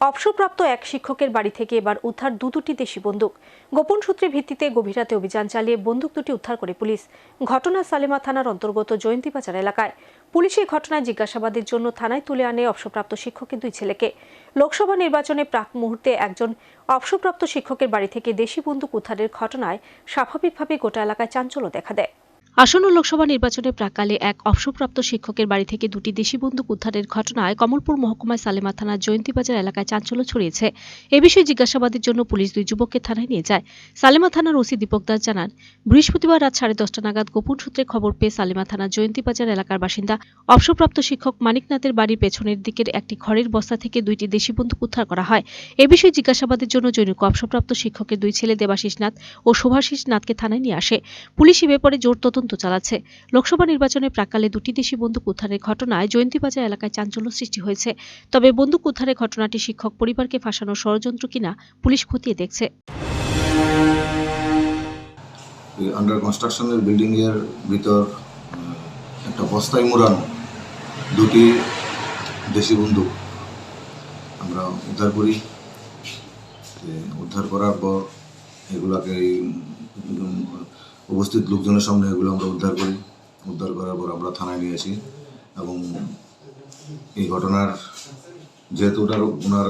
অবসরপ্রাপ্ত এক শিক্ষকের বাড়ি থেকে এবার উদ্ধার দু দুটি দেশি বন্দুক। গোপন সূত্রে ভিত্তিতে গভীর রাতে অভিযান চালিয়ে বন্দুক দুটি উদ্ধার করে পুলিশ। ঘটনা সালেমা থানার অন্তর্গত জয়ন্তীবাজার এলাকায়। পুলিশ এই ঘটনায় জিজ্ঞাসাবাদের জন্য থানায় তুলে আনে অবসরপ্রাপ্ত শিক্ষকের দুই ছেলেকে। লোকসভা নির্বাচনে প্রাক মুহূর্তে একজন অবসরপ্রাপ্ত শিক্ষকের বাড়ি থেকে দেশি বন্দুক উদ্ধারের ঘটনায় স্বাভাবিকভাবে গোটা এলাকায় চাঞ্চল্য দেখা দেয়। আসন্ন লোকসভা নির্বাচনের প্রাকালে এক অবসরপ্রাপ্ত শিক্ষকের বাড়ি থেকে দুটি দেশি বন্দুক উদ্ধারের ঘটনায় কমলপুর মহকুমায় সালেমা থানার জয়ন্তীবাজার এলাকায় চাঞ্চল্য ছড়িয়েছে। এ বিষয়ে জিজ্ঞাসাবাদের জন্য পুলিশ দুই যুবককে থানায় নিয়ে যায়। সালেমা থানার ওসি দীপক দাস জানান, বৃহস্পতিবার রাত সাড়ে দশটা নাগাদ গোপন সূত্রে খবর পেয়ে সালেমা থানার জয়ন্তীবাজার এলাকার বাসিন্দা অবসরপ্রাপ্ত শিক্ষক মানিকনাথের বাড়ির পেছনের দিকের একটি ঘরের বস্তা থেকে দুইটি দেশি বন্দুক উদ্ধার করা হয়। এ বিষয়ে জিজ্ঞাসাবাদের জন্য জৈনিক অবসরপ্রাপ্ত শিক্ষকের দুই ছেলে দেবাশিস নাথ ও শুভাশিস নাথকে থানায় নিয়ে আসে। পুলিশ এ ব্যাপারে জোর তদন্ত চালাচ্ছে। লোকসভা নির্বাচনের প্রাকালে দুটি দেশি বন্দুক উদ্ধারের ঘটনায় জয়ন্তীবাজার এলাকায় চাঞ্চল্য সৃষ্টি হয়েছে। তবে বন্দুক উদ্ধারের ঘটনাটি শিক্ষক পরিবারকে ফাঁসানোর ষড়যন্ত্র কিনা পুলিশ খতিয়ে দেখছে। আন্ডার কনস্ট্রাকশনের বিল্ডিংয়ের ভিতর একটা বস্তায় মোড়ানো দুটি দেশি বন্দুক আমরা উদ্ধার করি। উদ্ধার করার পর এগুলাকে উপস্থিত লোকজনের সামনে এগুলো আমরা উদ্ধার করি। উদ্ধার করার পর আমরা থানায় নিয়ে আসি এবং এই ঘটনার, যেহেতু ওটার, ওনার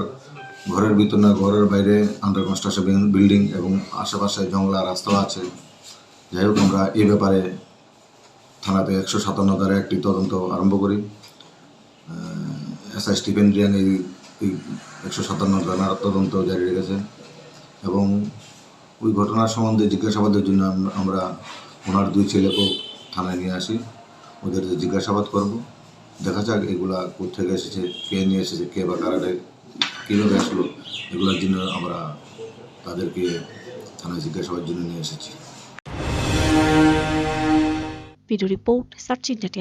ঘরের ভিতর না, ঘরের বাইরে আন্ডার কনস্ট্রাকশন বিল্ডিং এবং আশেপাশে জংলা রাস্তা আছে। যাই হোক, আমরা এই ব্যাপারে থানাতে একশো সাতান্ন ধারে একটি তদন্ত আরম্ভ করি। এস আই স্টিফেন রিয়াং এই একশো সাতান্ন ধারার তদন্ত জারি রেখেছে। এবং ওই ঘটনার সম্বন্ধে জিজ্ঞাসাবাদের জন্য আমরা ওনার দুই ছেলেকেও থানায় নিয়ে আসি। ওদের জিজ্ঞাসাবাদ করব। দেখা যাক এগুলা কোথেকে এসেছে, কে নিয়ে এসেছে, কে বা কারাটে কীভাবে আসলো, এগুলোর জন্য আমরা তাদেরকে থানায় জিজ্ঞাসাবাদের জন্য নিয়ে এসেছি। Video report, search India